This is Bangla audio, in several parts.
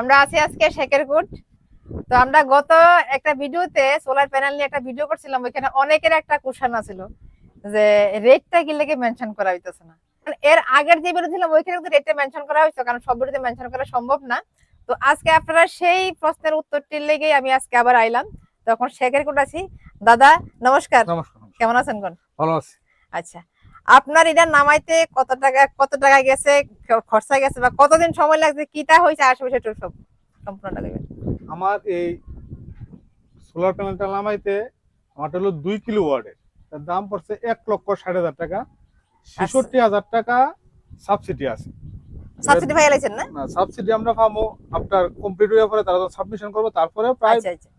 আমরা আছি আজকে শেখেরকুট তো আমরা গত একটা ভিডিওতে সোলার প্যানেল নিয়ে একটা ভিডিও করছিলাম ওইখানে অনেকের একটা কোশ্চেন আছিল যে রেটটা কি লেগে মেনশন করা হইতেছে না? এর আগের যে ভিডিও ছিলাম ওইখানে কিন্তু রেটটা মেনশন করা হয়েছে কারণ সব ভিডিওতে মেনশন করা সম্ভব না। তো আজকে আপনারা সেই প্রশ্নের উত্তরটির লেগেই আমি আজকে আবার আইলাম। তখন শেখেরকুট আছি। দাদা নমস্কার। কেমন আছেন কোন ভালো আছি। আচ্ছা। আপনার এটা নামাইতে কত টাকা কত টাকা গেছে খরচা গেছে বা কতদিন সময় লাগছে কিটা হয়েছে আশেপাশে সব সম্পূর্ণটা দেবেন। আমার এই সোলার প্যানেলটা নামাইতে আমারটা হলো দুই কিলো ওয়ার্ডের তার দাম পড়ছে এক লক্ষ ষাট হাজার টাকা। ছেষট্টি হাজার টাকা সাবসিডি আছে। সাবসিডি ভাই না? সাবসিডি আমরা পাবো আপনার কমপ্লিট হয়ে পরে তারা সাবমিশন করব তারপরে প্রায় আচ্ছা আচ্ছা।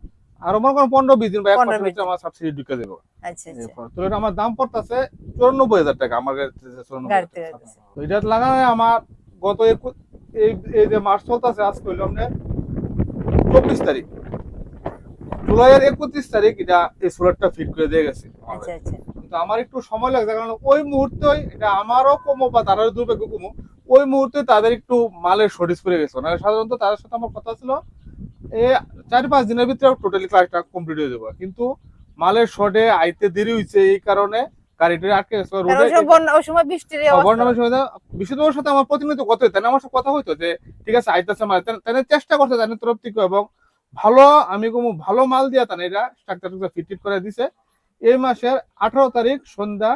আরও মনে করেন পনেরো বিশ দিন বা এক 15 মাসের আমার সাবসিডি ঢুকে দেবো। আচ্ছা আচ্ছা। তো এটা আমার দাম পড়তেছে চুরানব্বই হাজার টাকা আমার গাড়িতে যে 94 গাড়িতে হাজার টাকা। আছে। তো এটা লাগানো আমার গত এই যে মাস চলতেছে আজ করলাম আপনার চব্বিশ তারিখ। জুলাইয়ের একত্রিশ তারিখ এটা এই সোলারটা ফিট করে দিয়ে গেছে আচ্ছা কিন্তু আমার একটু সময় লাগছে কারণ ওই মুহূর্তে এটা আমারও কমো বা তারারও দুর্ভাগ্য কমো ওই মুহূর্তে তাদের একটু মালের শর্টেজ পড়ে গেছে। মানে সাধারণত তাদের সাথে আমার কথা ছিল এ চার পাঁচ দিনের ভিতরে টোটালি ক্লাসটা কমপ্লিট হয়ে যাব। কিন্তু মালের শর্টে আইতে দেরি হয়েছে এই কারণে গাড়িটা আটকে গেছে। রোডে ওই সময় বন্যা- ওই সময় বৃষ্টির অবস্থা। সময় বিশুদ্ধর সাথে আমার প্রতিনিয়ত কথা হইতো আমার সাথে কথা হইতো যে ঠিক আছে আইতেছে মানে তাদের চেষ্টা করছে তাদের তরফ থেকে এবং ভালো আমি কোনো ভালো মাল দিয়া তানে এটা স্ট্রাকচার ফিট করে দিছে। এই মাসের আঠারো তারিখ সন্ধ্যা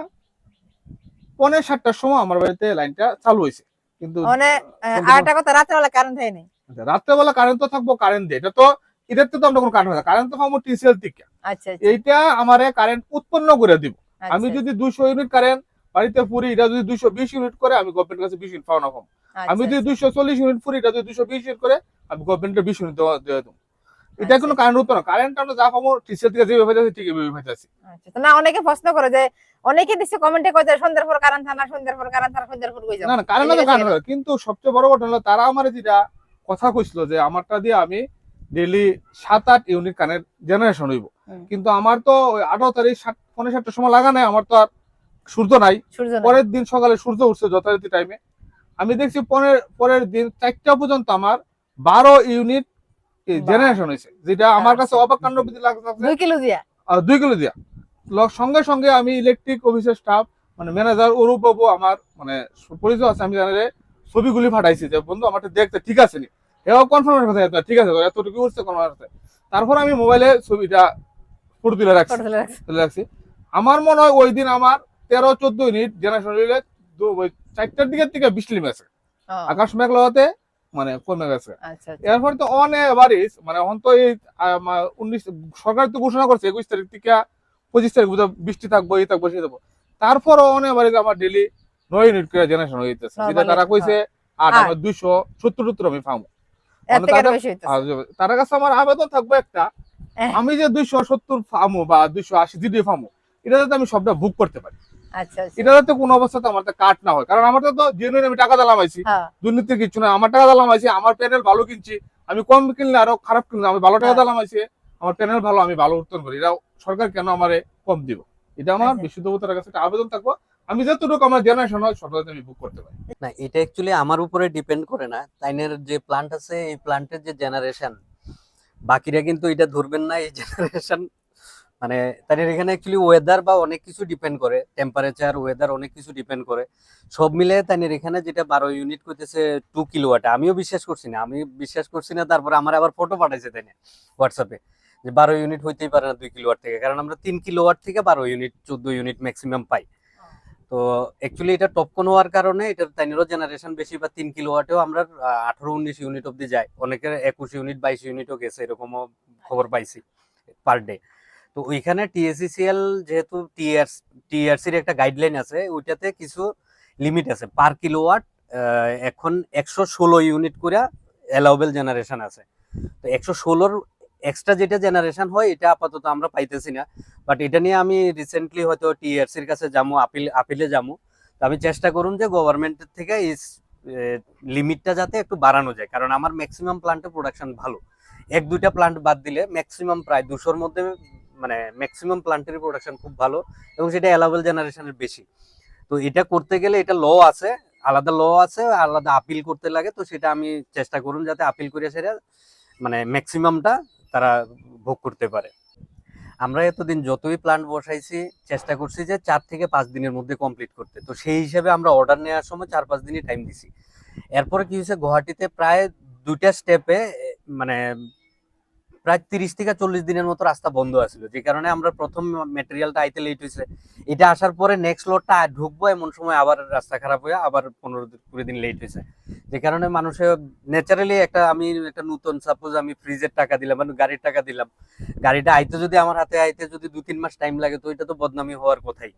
পনেরো সাতটার সময় আমার বাড়িতে লাইনটা চালু হয়েছে কিন্তু মানে আহ, কথা রাত্রেবেলা কারেন্ট হয়নি? রাত্রেবেলা কারেন্ট তো থাকব কারেন্ট দিয়ে। এটা তো এদের তো আমরা কোনো কারেন্ট হয় কারেন্ট তো পাবো টিসিএল থেকে। আচ্ছা আচ্ছা। এইটা আমারে কারেন্ট উৎপন্ন করে দিব। আমি আচ্ছা, যদি দুইশো ইউনিট কারেন্ট বাড়িতে পুরি এটা যদি দুইশো বিশ ইউনিট করে আমি গভর্নমেন্ট কাছে বিশ ইউনিট পাওয়া না কম আমি যদি দুইশো চল্লিশ ইউনিট ফুরি এটা যদি দুইশো বিশ ইউনিট করে আমি গভর্নমেন্টের বিশ ইউনিট দেওয়া দিয়ে দেবো। এটা। কোনো কারেন্ট হতো না। কারেন্ট আমরা যা পাবো টিসিএল থেকে যেভাবে যাচ্ছে ঠিক আচ্ছা। না অনেকে প্রশ্ন করে যে অনেকে কমেন্টে কয় যে সন্ধ্যার পর কারেন্ট থানা সন্ধ্যার পর কারেন্ট থানা সন্ধ্যার পর কই যাও না না কারেন্ট এই কারেন্ট কিন্তু সবচেয়ে বড় ঘটনা হলো তারা আমার যেটা কথা কইছিল যে আমারটা দিয়ে আমি ডেলি সাত আট ইউনিট কানের জেনারেশন হইব। কিন্তু আমার তো ওই আঠারো তারিখ সাত পনেরো সাতটার সময় লাগা নাই আমার তো আর সূর্য নাই। পরের দিন সকালে সূর্য উঠছে যথারীতি টাইমে আমি দেখছি পরের পরের দিন চারটা পর্যন্ত আমার বারো ইউনিট জেনারেশন হয়েছে যেটা আমার কাছে আচ্ছা। অবাক কাণ্ড দুই কিলো দিয়া? দুই কিলো দিয়া। সঙ্গে সঙ্গে আমি ইলেকট্রিক অফিসের স্টাফ মানে ম্যানেজার অরূপ বাবু আমার মানে পরিচয় আছে আমি জানি ছবিগুলি ফাটাইছি যে বন্ধু আমারটা দেখতে ঠিক আছে নি? এও কনফার্মের কথা এত ঠিক আছে তো, এতটুকু উঠছে কনফার্ম আছে তারপর আমি মোবাইলে ছবিটা ফটো তুলে রাখছি। তুলে রাখছি। আমার মনে হয় ওই দিন আমার তেরো চোদ্দ ইউনিট জেনারেশন ওই চারটার দিকের থেকে বৃষ্টি আছে আকাশ মেঘলা হতে মানে কমে গেছে। আচ্ছা আচ্ছা। এরপর তো অন এভারেজ মানে এখন তো এই উনিশ সরকার তো ঘোষণা করছে একুশ তারিখ থেকে পঁচিশ তারিখ পর্যন্ত বৃষ্টি থাকব এই থাকব সেই থাকব। তারপর অন এভারেজ আমার ডেলি নয় ইউনিট করে জেনারেশন হইতেছে যেটা তারা কইছে আর আট। আমার দুইশো সত্তর সত্তর আমি পাবো। তার কাছে আমার আবেদন থাকবে একটা। আমি যে দুইশো সত্তর ফামো বা দুইশো আশি জিডি ফামো এটা যাতে আমি সবটা বুক করতে পারি আচ্ছা আচ্ছা। এটা যাতে কোনো অবস্থাতে আমার কাট না হয় কারণ আমার তো জেনুইন আমি টাকা দিলাম আইছি হ্যাঁ, দুর্নীতির কিছু না আমার টাকা দিলাম আছে আমার প্যানেল ভালো কিনছি আমি কম কিনলে আরও খারাপ কিনলে আমি ভালো টাকা হ্যাঁ। দিলাম আছে আমার প্যানেল ভালো আমি ভালো উত্তর করি এটা সরকার কেন আমারে কম দিব এটা আমার আচ্ছা। বিশুদ্ধতার কাছে একটা আবেদন থাকব আমি যতটুকু আমার জেনারেশন হয় যাতে আমি বুক করতে পারি। না, এটা অ্যাকচুয়ালি আমার উপরে ডিপেন্ড করে না। তাইনের যে প্লান্ট আছে, এই প্লান্টের যে জেনারেশন বাকিরা কিন্তু এটা ধরবেন না, এই জেনারেশন মানে তাদের এখানে অ্যাকচুয়ালি ওয়েদার বা অনেক কিছু ডিপেন্ড করে। টেম্পারেচার ওয়েদার অনেক কিছু ডিপেন্ড করে। সব মিলে তাইনের এখানে যেটা বারো ইউনিট করতেছে টু কিলোওয়াট আমিও বিশ্বাস করছি না। আমি বিশ্বাস করছি না, তারপরে আমার আবার ফটো পাঠাইছে তাই হোয়াটসঅ্যাপে যে বারো ইউনিট হইতেই পারে না দুই কিলোওয়াট থেকে। কারণ আমরা তিন কিলোওয়াট থেকে বারো ইউনিট চোদ্দ ইউনিট ম্যাক্সিমাম পাই। তো অ্যাকচুয়ালি এটা টপকন হওয়ার কারণে এটার তাইনেরও জেনারেশন বেশি বা তিন কিলোওয়াটেও আমরা আঠারো উনিশ ইউনিট অব্দি যাই। অনেকের একুশ ইউনিট বাইশ ইউনিটও গেছে, এরকমও খবর পাইছি পার ডে তো ওইখানে টিএসিসিএল যেহেতু টিআর টিআরসির একটা গাইডলাইন আছে, ওইটাতে কিছু লিমিট আছে। পার কিলোওয়াট এখন একশো ষোলো ইউনিট করে অ্যালাউবেল জেনারেশন আছে। তো একশো ষোলোর এক্সট্রা যেটা জেনারেশন হয়, এটা আপাতত আমরা পাইতেছি না। বাট এটা নিয়ে আমি রিসেন্টলি হয়তো টিআরসির কাছে যাব আপিল আপিলে যাব। তো আমি চেষ্টা করুন যে গভর্নমেন্টের থেকে এই লিমিটটা যাতে একটু বাড়ানো যায়। কারণ আমার ম্যাক্সিমাম প্লান্টের প্রোডাকশন ভালো। এক, দুইটা প্লান্ট বাদ দিলে ম্যাক্সিমাম প্রায় দুশোর মধ্যে মানে ম্যাক্সিমাম প্লান্টের প্রোডাকশন খুব ভালো এবং সেটা অ্যালাবেল জেনারেশনের বেশি। তো এটা করতে গেলে এটা ল আছে, আলাদা ল আছে, আলাদা আপিল করতে লাগে। তো সেটা আমি চেষ্টা করুন যাতে আপিল করে সেটা মানে ম্যাক্সিমামটা তারা ভোগ করতে পারে। আমরা এতদিন যতই প্ল্যান্ট বসাইছি, চেষ্টা করছি যে চার থেকে পাঁচ দিনের মধ্যে কমপ্লিট করতে। তো সেই হিসেবে আমরা অর্ডার নেওয়ার সময় চার পাঁচ দিনই টাইম দিছি। এরপরে কি হয়েছে, গুয়াহাটিতে প্রায় দুইটা স্টেপে মানে প্রায় তিরিশ থেকে চল্লিশ দিনের মতো রাস্তা বন্ধ আছিল। যে কারণে আমরা প্রথম মেটেরিয়ালটা আইতে লেট হয়েছে। এটা আসার পরে নেক্সট লোডটা ঢুকবো, এমন সময় আবার রাস্তা খারাপ হয়ে আবার পনেরো কুড়ি দিন লেট হয়েছে। যে কারণে মানুষের ন্যাচারালি একটা আমি একটা নতুন সাপোজ আমি ফ্রিজের টাকা দিলাম মানে গাড়ির টাকা দিলাম। গাড়িটা আইতে যদি আমার হাতে, আইতে যদি দু তিন মাস টাইম লাগে, তো এটা তো বদনামি হওয়ার কথাই।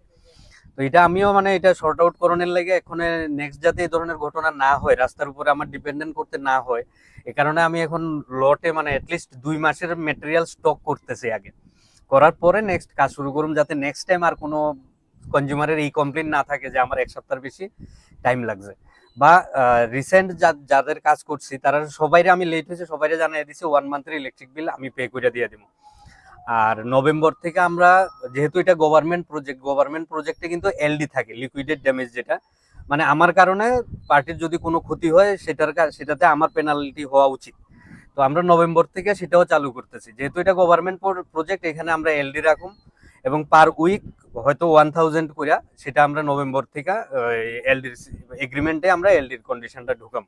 তো এটা আমিও মানে এটা শর্ট আউট করণের লাগে এখন নেক্সট যাতে এই ধরনের ঘটনা না হয়, রাস্তার উপরে আমার ডিপেন্ডেন্ট করতে না হয়, এ কারণে আমি এখন লটে মানে অ্যাটলিস্ট দুই মাসের মেটেরিয়াল স্টক করতেছি আগে। করার পরে নেক্সট কাজ শুরু করুন যাতে নেক্সট টাইম আর কোনো কনজিউমারের এই কমপ্লেন না থাকে যে আমার এক সপ্তাহের বেশি টাইম লাগছে। বা রিসেন্ট যাদের কাজ করছি, তারা সবাইরে আমি লেট হয়েছে, সবাইরে জানিয়ে দিছি ওয়ান মান্থের ইলেকট্রিক বিল আমি পে করে দিয়ে দিব আর নভেম্বর থেকে আমরা, যেহেতু এটা গভর্নমেন্ট প্রজেক্ট গভর্নমেন্ট প্রজেক্টে কিন্তু এলডি থাকে লিকুইডেড ড্যামেজ যেটা। মানে আমার কারণে পার্টির যদি কোনো ক্ষতি হয়, সেটার সেটাতে আমার পেনাল্টি হওয়া উচিত। তো আমরা নভেম্বর থেকে সেটাও চালু করতেছি। যেহেতু এটা গভর্নমেন্ট প্রজেক্ট এখানে আমরা এলডি রাখুম। এবং পার উইক হয়তো ওয়ান থাউজেন্ড করিয়া সেটা আমরা নভেম্বর থেকে এলডির এগ্রিমেন্টে আমরা এলডির কন্ডিশনটা ঢুকাম।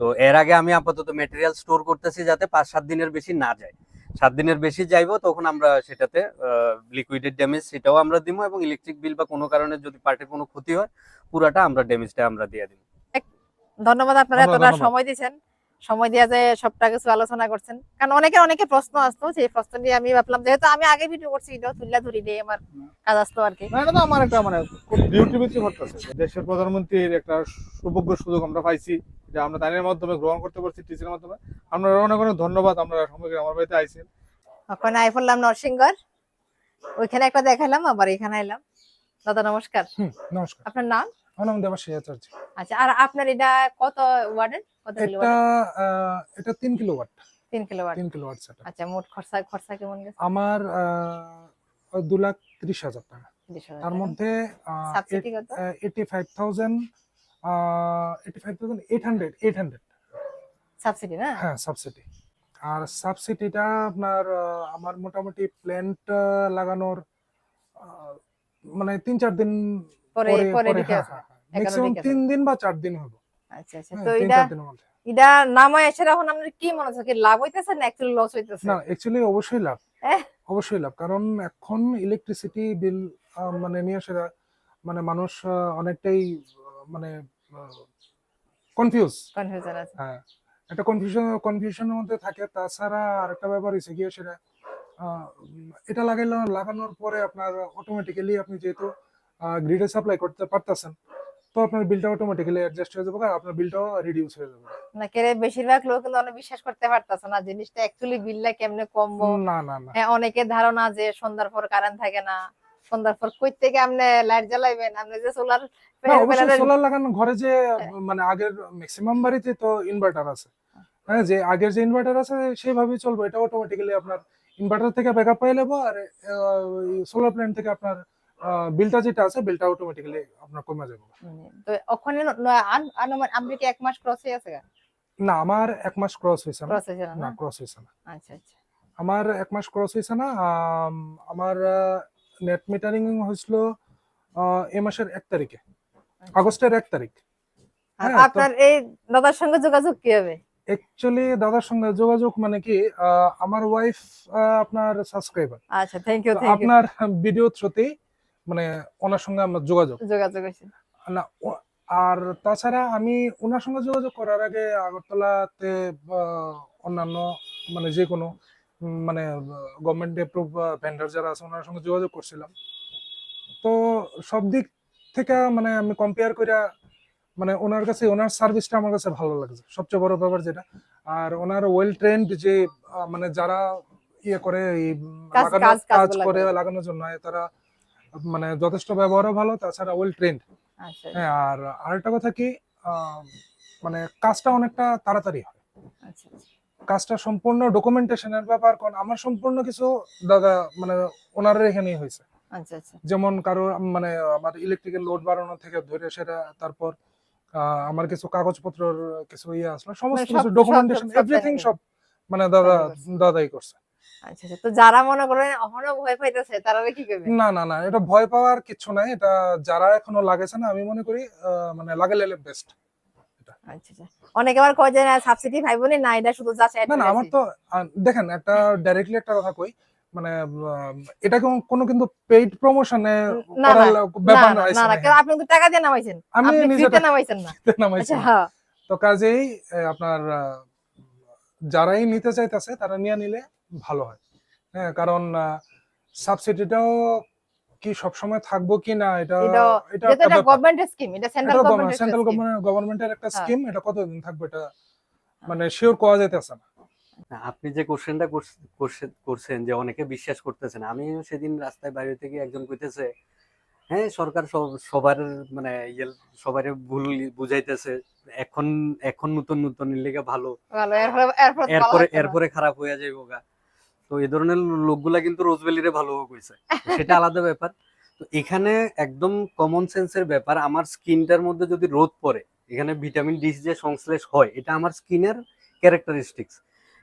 তো এর আগে আমি আপাতত মেটেরিয়াল স্টোর করতেছি যাতে পাঁচ সাত দিনের বেশি না যায়। সাত দিনের বেশি যাইবো তখন আমরা সেটাতে লিকুইডেড ড্যামেজ সেটাও আমরা দিব এবং ইলেকট্রিক বিল বা কোনো কারণে যদি পার্টির কোনো ক্ষতি হয় পুরাটা আমরা ড্যামেজটা আমরা দিয়ে দিব ধন্যবাদ আপনারা এতটা সময় দিয়েছেন। সময় দিয়ে যে সবটা কিছু আলোচনা করছেন। কারণ অনেকের অনেকে প্রশ্ন আসতো সেই প্রশ্ন নিয়ে আমি ভাবলাম যেহেতু আমি আগে ভিডিও করছি ভিডিও তুললা ধরি দিয়ে আমার কাজ আসতো আর কি। না এটা আমার একটা মানে খুব বিউটি বিউটি ঘটতেছে। দেশের প্রধানমন্ত্রীর একটা সৌভাগ্য সুযোগ আমরা পাইছি। যে আমরা দানের মাধ্যমে গ্রহণ করতে পারছি টিচারের মাধ্যমে। আমরা অনেক অনেক ধন্যবাদ আমরা সময় আমার বাড়িতে আইছেন। ওখানে আই পড়লাম নরসিংগড় ওইখানে একটা দেখালাম আবার এখানে এলাম দাদা নমস্কার। নমস্কার। আপনার নাম? আমার নাম দেবাশী আচার্য আচ্ছা আর আপনার এটা কত ওয়ার্ডের কত কিলো এটা আহ, এটা তিন কিলো ওয়াট তিন কিলো ওয়াট তিন কিলো ওয়াট সেটা আচ্ছা মোট খরচা খরচা কেমন গেছে? আমার আহ, দু লাখ ত্রিশ হাজার টাকা। তার। মধ্যে সাবসিডি কত? Eighty five thousand eighty five thousand eight hundred eight hundred subsidy না? হ্যাঁ সাবসিডি আর সাবসিডিটা আপনার আমার মোটামুটি প্ল্যান্ট লাগানোর মানে তিন চার দিন পরে পরে দিতে হ্যাঁ ম্যাক্সিমাম তিন দিন বা চার দিন হবে। আচ্ছা আচ্ছা। হ্যাঁ, তো এটা এসে এখন আপনার কি মনে হচ্ছে? লাভ হইতেছে না অ্যাকচুয়ালি লস হইতেছে? না অ্যাকচুয়ালি অবশ্যই লাভ। অবশ্যই লাভ। কারণ এখন ইলেকট্রিসিটি বিল মানে নিয়ে সেটা মানে মানুষ অনেকটাই মানে কনফিউজ কনফিউশন আছে। হ্যাঁ। একটা কনফিউশন কনফিউশনের মধ্যে থাকে তাছাড়া আরেকটা ব্যাপার হচ্ছে গিয়ে সেটা এটা লাগাইলো লাগানোর পরে আপনার অটোমেটিক্যালি আপনি যেহেতু গ্রিডে সাপ্লাই করতে পারতেছেন তো আপনার বিলটা অটোমেটিক্যালি অ্যাডজাস্ট হয়ে যাবে আর আপনার বিলটাও রিডিউস হয়ে যাবে। না কেরে বেশিরভাগ লোক কিন্তু অনেক বিশ্বাস করতে পারতাছে না জিনিসটা অ্যাকচুয়ালি বিলটা কেমনে কমবো? না না না। হ্যাঁ অনেকের ধারণা যে সন্ধ্যার পর কারেন্ট থাকে না। সন্ধ্যার পর কই থেকে আপনি লাইট জ্বালাইবেন? আপনি যে সোলার সোলার লাগানো ঘরে যে মানে আগের ম্যাক্সিমাম বাড়িতে তো ইনভার্টার আছে। হ্যাঁ যে আগের যে ইনভার্টার আছে সেইভাবেই চলবে। এটা অটোমেটিক্যালি আপনার ইনভার্টার থেকে ব্যাকআপ পেয়ে নেব আর সোলার প্ল্যান্ট থেকে আপনার বিলটা যেটা আছে বিলটা অটোমেটিক্যালি আপনার কমে যাবে। তো ওখানে আনুমান আপনি কি এক মাস ক্রস হয়ে আছে না আমার এক মাস ক্রস হয়েছে না। না ক্রস হয়েছে না। আচ্ছা আচ্ছা। আমার এক মাস ক্রস হয়েছে না আম, আমার নেট মিটারিং হয়েছিল এ মাসের এক তারিখে আগস্টের এক তারিখ। আর হ্যাঁ, আপনার এই দাদার সঙ্গে যোগাযোগ কি হবে? অ্যাকচুয়ালি দাদার সঙ্গে যোগাযোগ মানে কি আমার ওয়াইফ আপনার সাবস্ক্রাইবার আচ্ছা থ্যাংক ইউ আপনার ভিডিও থ্রুতেই মানে ওনার সঙ্গে আমার যোগাযোগ। যোগাযোগ হয়েছে। না আর তাছাড়া আমি ওনার সঙ্গে যোগাযোগ করার আগে আগরতলাতে অন্যান্য মানে যে কোনো মানে গভর্নমেন্ট অ্যাপ্রুভ ভেন্ডার যারা আছে ওনার সঙ্গে যোগাযোগ করছিলাম। তো সব দিক থেকে মানে আমি কম্পেয়ার করে মানে ওনার কাছে ওনার সার্ভিসটা আমার কাছে ভালো লাগছে। সবচেয়ে বড় ব্যাপার যেটা। আর ওনার ওয়েল ট্রেন্ড যে মানে যারা ইয়ে করে কাজ- করে। লাগানোর জন্য তারা মানে যথেষ্ট ব্যবহারও ভালো তাছাড়া ওয়েল ট্রেন্ড আচ্ছা। হ্যাঁ আর আরেকটা কথা কি মানে কাজটা অনেকটা তাড়াতাড়ি হয়। আচ্ছা আচ্ছা। কাজটা সম্পূর্ণ ডকুমেন্টেশনের ব্যাপার কারণ আমার সম্পূর্ণ কিছু দাদা মানে ওনার এখানেই হয়েছে। আচ্ছা আচ্ছা। যেমন কারও মানে আমার ইলেকট্রিক্যাল লোড বাড়ানো থেকে ধরে সেটা তারপর আমার কিছু কাগজপত্রের কিছু ইয়ে আসলো সমস্ত মানে কিছু ডকুমেন্টেশন এভরিথিং সব মানে দাদা। দাদাই করছে। আচ্ছা তো যারা মনে করেন এখনও ভয় পাইতেছে তারা কি করবে? না না না এটা ভয় পাওয়ার কিছু নাই এটা যারা এখনও লাগাইছে না আমি মনে করি মানে লাগাইলে বেস্ট অনেকে আবার কয় যে সাবসিডি ভাইবনি না এটা শুধু জাস্ট না না আমার তো দেখেন একটা ডাইরেক্টলি একটা কথা কই মানে এটা কোনো- কোনো কিন্তু পেইড প্রমোশনে ব্যাপার না না না আপনি কিন্তু টাকা দিয়ে নামাইছেন। আমি নিজে নামাইছেন না। দিয়ে নামাইছি। আচ্ছা হ্যাঁ। তো কাজেই আপনার যারাই নিতে চাইতেছে তারা নিয়ে নিলে ভালো হয়। হ্যাঁ কারণ সাবসিডিটাও কি সবসময় থাকব কি না এটা এটা- এটা গভর্নমেন্টের স্কিম এটা সেন্ট্রাল গভর্নমেন্টের সেন্ট্রাল গভর্নমেন্টের একটা হ্যাঁ। স্কিম এটা কতদিন থাকবে এটা? মানে শিওর করা যাইতেছে না। না, আপনি যে কোশ্চেনটা করছেন যে অনেকে বিশ্বাস করতেছেন আমিও সেদিন রাস্তায় বাইরে থেকে একজন কইতেছে হ্যাঁ সরকার সবার মানে সবার ভুল বুঝাইতেছে এখন এখন নতুন নতুন লেগে ভালো। ভালো এরপরে। এরপরে খারাপ হয়ে যাইব গা তো এই ধরনের লোকগুলা কিন্তু রোজভ্যালিরে ভালো কইছে সেটা আলাদা ব্যাপার। তো এখানে একদম কমন সেন্সের ব্যাপার, আমার স্কিনটার মধ্যে যদি রোদ পড়ে, এখানে ভিটামিন ডি যে সংশ্লেষ হয়, এটা আমার স্কিনের ক্যারেক্টারিস্টিক্স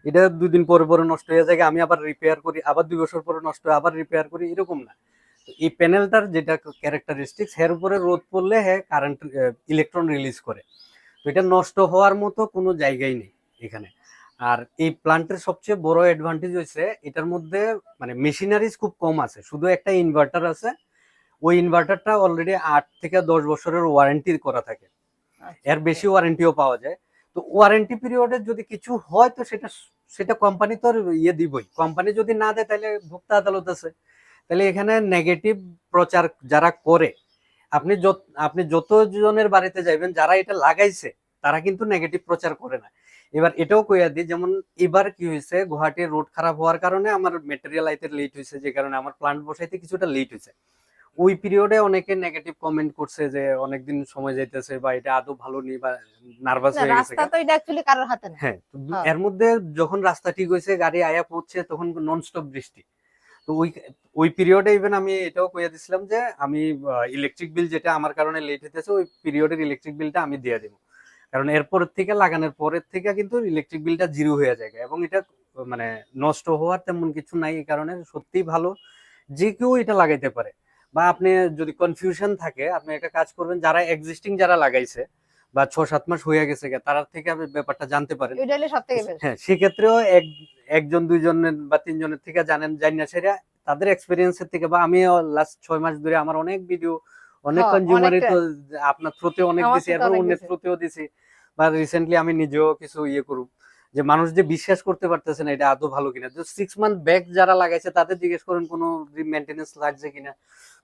এটা দুই দিন পরে পরে নষ্ট হয়ে যায়, আমি আবার রিপেয়ার করি, আবার দুই বছর পরে নষ্ট হয় আবার রিপেয়ার করি, এরকম না। এই প্যানেলটার যেটা ক্যারেক্টারিস্টিক্স এর উপরে রোদ পড়লে হ্যাঁ কারেন্ট ইলেকট্রন রিলিজ করে। তো এটা নষ্ট হওয়ার মতো কোনো জায়গাই নেই এখানে। আর এই প্লান্টের সবচেয়ে বড় অ্যাডভান্টেজ হয়েছে এটার মধ্যে মানে মেশিনারিজ খুব কম আছে। শুধু একটা ইনভার্টার আছে ওই ইনভার্টারটা অলরেডি আট থেকে দশ বছরের ওয়ারেন্টি করা থাকে। আচ্ছা, এর বেশি ওয়ারেন্টিও পাওয়া যায়। তো ওয়ারেন্টি পিরিয়ডে যদি কিছু হয় তো সেটা সেটা কোম্পানি তো ইয়ে দিবই। কোম্পানি যদি না দেয় তাহলে ভোক্তা আদালত আছে। তাহলে এখানে নেগেটিভ প্রচার যারা করে আপনি যত আপনি যত জনের বাড়িতে যাবেন যারা এটা লাগাইছে তারা কিন্তু নেগেটিভ প্রচার করে না। এবার এটাও কইয়া দিই যেমন এবার কি হয়েছে গুয়াহাটির রোড খারাপ হওয়ার কারণে আমার মেটেরিয়াল আইতে লেট হয়েছে যে কারণে আমার প্লান্ট বসাইতে কিছুটা লেট হয়েছে ওই পিরিয়ডে অনেকে নেগেটিভ কমেন্ট করছে যে অনেকদিন সময় যাইতেছে বা এটা আদৌ ভালো নেই বা নার্ভাস হয়ে গেছে রাস্তা তো এটা অ্যাকচুয়ালি কারোর হাতে না। হ্যাঁ হ্যাঁ। এর মধ্যে যখন রাস্তা ঠিক হয়েছে গাড়ি আয়া পড়ছে তখন নন স্টপ বৃষ্টি। তো ওই ওই পিরিয়ডে ইভেন আমি এটাও কইয়া দিছিলাম যে আমি ইলেকট্রিক বিল যেটা আমার কারণে লেট হইতেছে ওই পিরিয়ডের ইলেকট্রিক বিলটা আমি দিয়ে দিব। কারণ এরপর থেকে লাগানোর পরের থেকে কিন্তু ইলেকট্রিক বিলটা জিরো হয়ে যায়। এবং এটা মানে নষ্ট হওয়ার তেমন কিছু নাই এই কারণে সত্যিই ভালো। যে কেউ এটা লাগাইতে পারে। বা আপনি যদি কনফিউশন থাকে আপনি একটা কাজ করবেন যারা এক্সিস্টিং যারা লাগাইছে বা ছ সাত মাস হয়ে গেছে তারা থেকে আপনি ব্যাপারটা জানতে পারেন। হ্যাঁ সেক্ষেত্রেও এক একজন দুইজনের বা তিনজনের থেকে জানেন জানি না সেটা তাদের এক্সপিরিয়েন্সের থেকে বা আমি লাস্ট ছয় মাস ধরে আমার অনেক ভিডিও অনেক কনজিউমারই তো আপনার থ্রুতে অনেক দিছি সাথে অন্যের। থ্রুতেও দিছি। বা রিসেন্টলি আমি নিজেও কিছু ইয়ে করুম যে মানুষ যে বিশ্বাস করতে পারতেছে না এটা আদৌ ভালো কিনা? সিক্স মান্থ ব্যাক যারা লাগাইছে তাদের জিজ্ঞেস করেন কোনো মেনটেনেন্স লাগছে কিনা?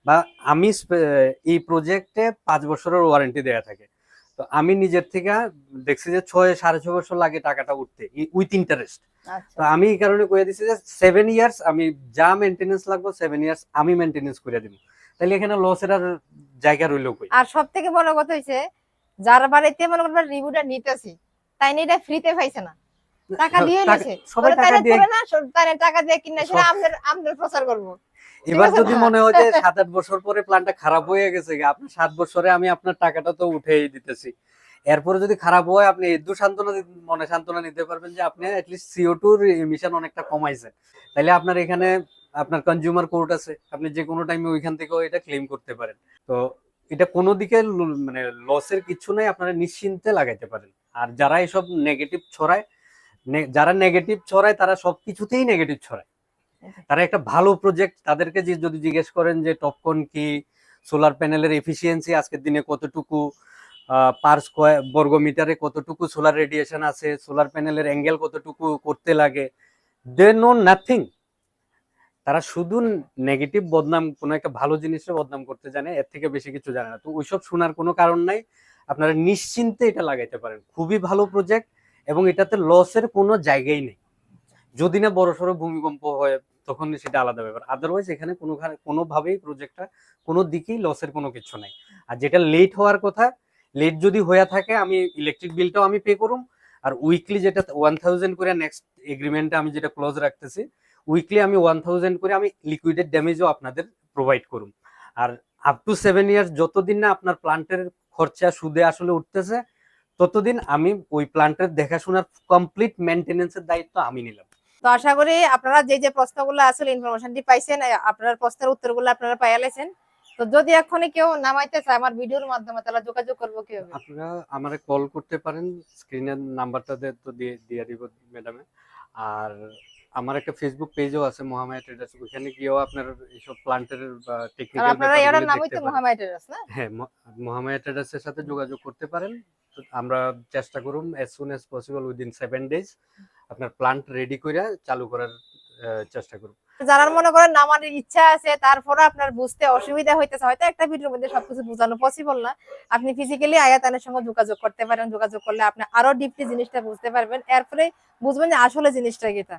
বা আমি এই প্রজেক্টে পাঁচ বছরের ওয়ারেন্টি দেয়া থাকে। তো আমি নিজের থেকে দেখছি যে ছয় সাড়ে ছয় বছর লাগে টাকাটা উঠতে উইথ ইন্টারেস্ট তো আচ্ছা। আমি এই কারণে কয়ে দিছি যে সেভেন ইয়ার্স আমি যা মেনটেনেন্স লাগবে সেভেন ইয়ার্স আমি মেনটেনেন্স করে দিব। তাহলে এখানে লসের আর জায়গা রইল কই? আর সব থেকে বড় কথা হইছে যার বাড়িতে মনে করবেন রিভিউটা নিতেছি তাই নিয়ে এটা ফ্রিতে পাইছে না। টাকা দিয়ে নিছে সবাই টাকা দিয়ে না সব- টাকা দিয়ে কিনে সেটা আমাদের আমাদের প্রচার করব। এবার যদি মনে হয় যে সাত আট বছর পরে প্ল্যানটা খারাপ হয়ে গেছে গে, আপনার সাত বছরে আমি আপনার টাকাটা তো উঠেই দিতেছি। এরপরে যদি খারাপ হয় আপনি দু সান্ত্বনা মনে সান্ত্বনা নিতে পারবেন যে আপনি অ্যাটলিস্ট সিও টুর এমিশন অনেকটা কমাইছেন। তাহলে আপনার এখানে আপনার কনজিউমার কোর্ট আছে, আপনি যে কোনো টাইমে ওইখান থেকেও এটা ক্লেম করতে পারেন। তো এটা কোনো দিকে মানে লসের কিছু নাই, আপনারা নিশ্চিন্তে লাগাইতে পারেন। আর যারা এসব নেগেটিভ ছড়ায় যারা নেগেটিভ ছড়ায়, তারা সবকিছুতেই নেগেটিভ ছড়ায়। তারা একটা ভালো প্রজেক্ট তাদেরকে যদি জিজ্ঞেস করেন যে টপকন কি সোলার প্যানেলের এফিসিয়েন্সি আজকের দিনে কতটুকু পার স্কোয়ার বর্গ মিটারে কতটুকু সোলার রেডিয়েশন আছে সোলার প্যানেলের অ্যাঙ্গেল কতটুকু করতে লাগে দে নো নাথিং তারা শুধু নেগেটিভ বদনাম, কোনো একটা ভালো জিনিসের বদনাম করতে জানে, এর থেকে বেশি কিছু জানে না। তো ওইসব শোনার কোনো কারণ নাই। আপনারা নিশ্চিন্তে এটা লাগাইতে পারেন। খুবই ভালো প্রজেক্ট এবং এটাতে লসের কোনো জায়গাই নেই। যদি না বড় সড়ো ভূমিকম্প হয়, তখন সেটা আলাদা ব্যাপার। আদারওয়াইজ এখানে কোনো কোনোভাবেই প্রজেক্টটা কোনো দিকেই লসের কোনো কিছু নাই। আর যেটা লেট হওয়ার কথা লেট যদি হয়ে থাকে, আমি ইলেকট্রিক বিলটাও আমি পে করুম। আর উইকলি যেটা ওয়ান থাউজেন্ড করে নেক্সট এগ্রিমেন্টে আমি যেটা ক্লোজ রাখতেছি উইকলি আমি ওয়ান থাউজেন্ড করে আমি লিকুইডেড ড্যামেজও আপনাদের প্রোভাইড করুম আর আপ টু সেভেন ইয়ার্স যতদিন না আপনার প্লান্টের খরচা সুদে আসলে উঠতেছে ততদিন আমি ওই প্ল্যান্টের দেখাশোনার কমপ্লিট মেনটেনেন্সের দায়িত্ব আমি নিলাম। তো আশা করি আপনারা যে যে প্রশ্নগুলো আসলে ইনফরমেশনটি পাইছেন আপনার প্রশ্নের উত্তরগুলো আপনারা পাইয়ালেছেন তো যদি এখনই কেউ নামাইতে চায় আমার ভিডিওর মাধ্যমে তাহলে যোগাযোগ করব কীভাবে? আপনারা আমারে কল করতে পারেন স্ক্রিনের নাম্বারটা তো দিয়ে দিয়ে দিব ম্যাডামে আর আমার একটা ফেসবুক পেজও আছে মহামায়া ট্রেডার্স ওখানে গিয়েও আপনার এইসব প্লান্টের বা টেকনিক্যাল আপনারা এর নামই তো মহামায়া টেরাস না? হ্যাঁ মহামায়া ট্রেডার্সের সাথে যোগাযোগ করতে পারেন। আমরা চেষ্টা করুন as soon as possible within seven days আপনার প্লান্ট রেডি করে চালু করার চেষ্টা করুন যারা মনে করেন নামার ইচ্ছা আছে তারপরে আপনার বুঝতে অসুবিধা হইতেছে হয়তো একটা ভিডিওর মধ্যে সবকিছু বোঝানো পসিবল না। আপনি ফিজিক্যালি আয়াতানের সঙ্গে যোগাযোগ করতে পারেন যোগাযোগ করলে আপনি আরও ডিপলি জিনিসটা বুঝতে পারবেন। এরপরে বুঝবেন যে আসলে জিনিসটা কিটা।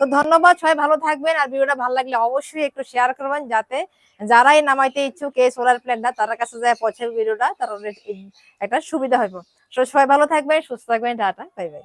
তো ধন্যবাদ, সবাই ভালো থাকবেন। আর ভিডিওটা ভালো লাগলে অবশ্যই একটু শেয়ার করবেন যাতে যারাই নামাইতে ইচ্ছুক এই সোলার প্ল্যানটা তার কাছে যায় পৌঁছে ভিডিওটা তার একটা সুবিধা হইব। সবাই ভালো থাকবেন, সুস্থ থাকবেন, টাটা বাই বাই